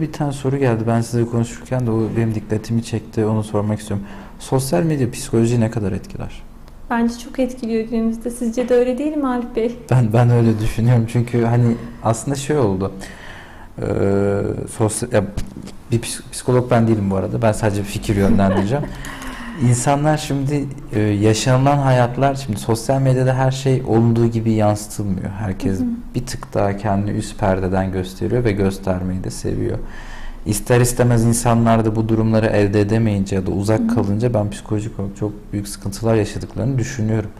Bir tane soru geldi. Ben size konuşurken de o benim dikkatimi çekti. Onu sormak istiyorum. Sosyal medya psikolojiyi ne kadar etkiler? Bence çok etkiliyor günümüzde. Sizce de öyle değil mi Alp Bey? Ben ben öyle düşünüyorum. Çünkü hani aslında şey oldu. Ee, sosyal ya, bir psik- psikolog ben değilim bu arada. Ben sadece fikir yönlendireceğim. İnsanlar şimdi e, yaşanılan hayatlar şimdi sosyal medyada her şey olduğu gibi yansıtılmıyor. Herkes Hı hı. bir tık daha kendini üst perdeden gösteriyor ve göstermeyi de seviyor. İster istemez insanlar da bu durumları elde edemeyince ya da uzak Hı hı. kalınca ben psikolojik olarak çok büyük sıkıntılar yaşadıklarını düşünüyorum.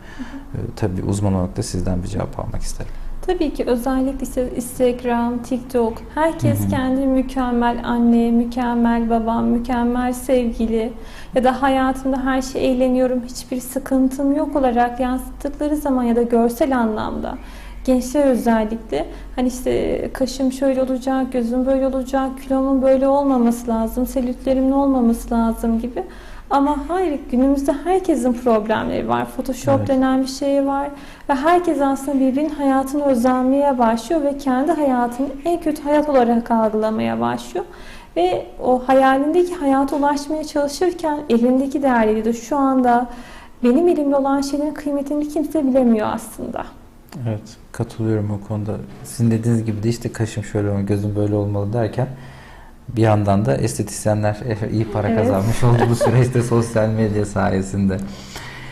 Ee, tabii uzman olarak da sizden bir cevap almak isterim. Tabii ki özellikle işte Instagram, TikTok, herkes Hı hı. kendi mükemmel anne, mükemmel baba, mükemmel sevgili ya da hayatımda her şey eğleniyorum, hiçbir sıkıntım yok olarak yansıttıkları zaman ya da görsel anlamda gençler özellikle hani işte kaşım şöyle olacak, gözüm böyle olacak, kilomun böyle olmaması lazım, selülitlerimin olmaması lazım gibi. Ama hayır günümüzde herkesin problemleri var. Photoshop Evet. denen bir şey var. Ve herkes aslında birbirinin hayatını özenmeye başlıyor ve kendi hayatını en kötü hayat olarak algılamaya başlıyor. Ve o hayalindeki hayata ulaşmaya çalışırken elindeki değerleri de şu anda benim elimde olan şeylerin kıymetini kimse bilemiyor aslında. Evet, katılıyorum o konuda. Sizin dediğiniz gibi de işte kaşım şöyle olmalı, gözüm böyle olmalı derken bir yandan da estetisyenler iyi para Evet. kazanmış oldu bu süreçte sosyal medya sayesinde.